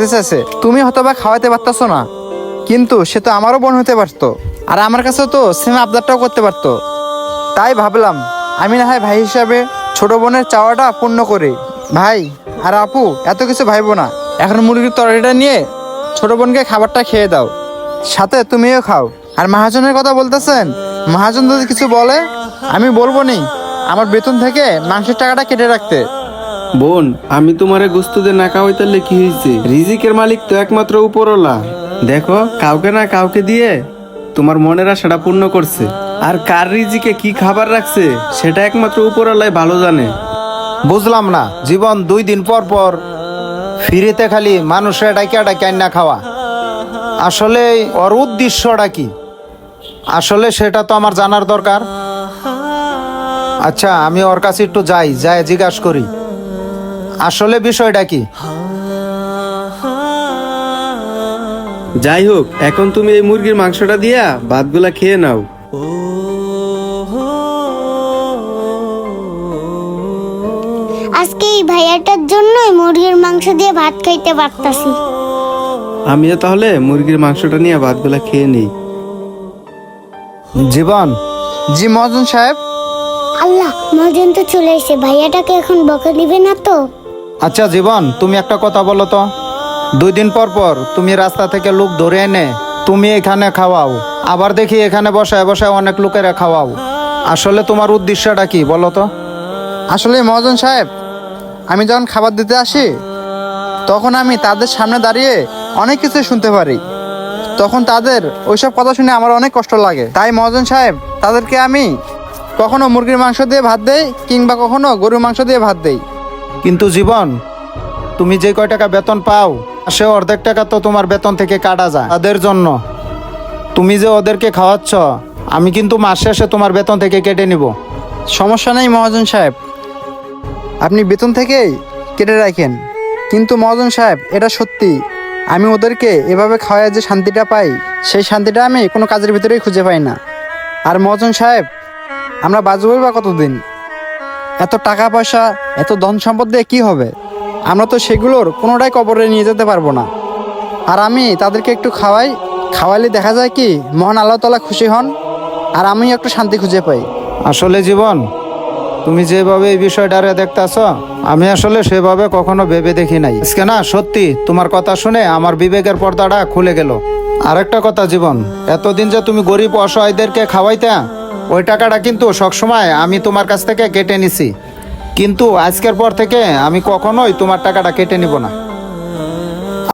খেতে তুমি হয়তো বা খাওয়াতে পারতাছো না, কিন্তু সে তো আমারও বোন হতে পারতো, আর আমার কাছে তো সেম আবদারটাও করতে পারতো। তাই ভাবলাম, আমি না হয় ভাই হিসাবে ছোট বোনের চাওয়াটা পূর্ণ করি। ভাই, আর আপু, এত কিছু ভাইবো না। এখন মুরগির তরকারিটা নিয়ে ছোট বোনকে খাবারটা খেয়ে দাও। সাথে তুমিও খাও। আর মহাজনের কথা বলতেছেন, মহাজন যদি কিছু বলে, আমি বলব নি, আমার বেতন থেকে মাংসের টাকাটা কেটে রাখতে। বোন, আমি তোমারে গুস্ত দিয়ে না খাওয়াইতালে কি হয়েছে রিজিকের মালিক তো একমাত্র উপরওয়ালা। দেখো, কাউকে না কাউকে দিয়ে তোমার মনের আশাটা পূর্ণ করছে। আর কার রিজিকে কি খাবার রাখছে, সেটা একমাত্র উপরওয়ালাই ভালো জানে। বুঝলাম না, জীবন দুই দিন পর পর ফিরিতে খালি মানুষের ডাকিয়া ডাকিয়া না খাওয়া। আসলে ওর উদ্দেশ্যটা কি? আসলে সেটা তো আমার জানার দরকার। আচ্ছা আমি ওর কাছে একটু যাই যাই জিজ্ঞাসা করি। আসলে বিষয়টা কি? যাই হোক এখন তুমি এই মুরগির মাংসটা দিয়া ভাতগুলা খেয়ে নাও। আজকে এই ভাইয়াটার জন্যই মুরগির মাংস দিয়ে ভাত খাইতে পারতাছি। আমিও তাহলে মুরগির মাংসটা নিয়ে ভাতগুলা খেয়ে নিই। জীবন জি মহাজন সাহেব। আল্লাহ মজন তো চলে এসে ভাইয়াটাকে এখন বকা দিবে না তো? আচ্ছা জীবন, তুমি একটা কথা বলো তো। দুই দিন পর পর তুমি রাস্তা থেকে লোক ধরে এনে তুমি এখানে খাওয়াও। আবার দেখি এখানে বসায় বসায় অনেক লোকেরা খাওয়াও। আসলে তোমার উদ্দেশ্যটা কি বলো তো? আসলে মহাজন সাহেব, আমি যখন খাবার দিতে আসি, তখন আমি তাদের সামনে দাঁড়িয়ে অনেক কিছু শুনতে পারি। তখন তাদের ওইসব কথা শুনে আমার অনেক কষ্ট লাগে। তাই মহাজন সাহেব, তাদেরকে আমি কখনো মুরগির মাংস দিয়ে ভাত দেই কিংবা কখনো গরুর মাংস দিয়ে ভাত দেই। কিন্তু জীবন, তুমি যে কয় টাকা বেতন পাও, সে অর্ধেক টাকা তো তোমার বেতন থেকে কাটা যায়। তাদের জন্য, তুমি যে ওদেরকে খাওয়াচ্ছ, আমি কিন্তু মাস শেষে তোমার বেতন থেকে কেটে নিব। সমস্যা নেই মহাজন সাহেব। আপনি বেতন থেকেই কেটে রাখেন। কিন্তু মহাজন সাহেব, এটা সত্যি। আমি ওদেরকে এভাবে খাওয়ায় যে শান্তিটা পাই, সেই শান্তিটা আমি কোনো কাজের ভিতরেই খুঁজে পাই না। আর মহাজন সাহেব, আমরা বাজবই বা কতদিন? এত টাকা পয়সা, এত ধন সম্পদ দিয়ে কী হবে? আমরা তো সেগুলোর কোনোটাই কবরে নিয়ে যেতে পারব না। আর আমি তাদেরকে একটু খাওয়াই খাওয়ালে দেখা যায় কি, মহান আল্লাহ তালা খুশি হন, আর আমি একটু শান্তি খুঁজে পাই। আসলে জীবন, তুমি যেভাবে এই বিষয়টারে দেখতেছ, আমি আসলে সেভাবে কখনো ভেবে দেখি নাই। আজকে না, সত্যি, তোমার কথা শুনে আমার বিবেকের পর্দাটা খুলে গেল। আরেকটা কথা, জীবন, এতদিন যে তুমি গরিব অসহায়দেরকে খাওয়াইতে ওই টাকাটা কিন্তু সবসময় আমি তোমার কাছ থেকে কেটে নিছি। কিন্তু আজকের পর থেকে আমি কখনোই তোমার টাকাটা কেটে নিব না।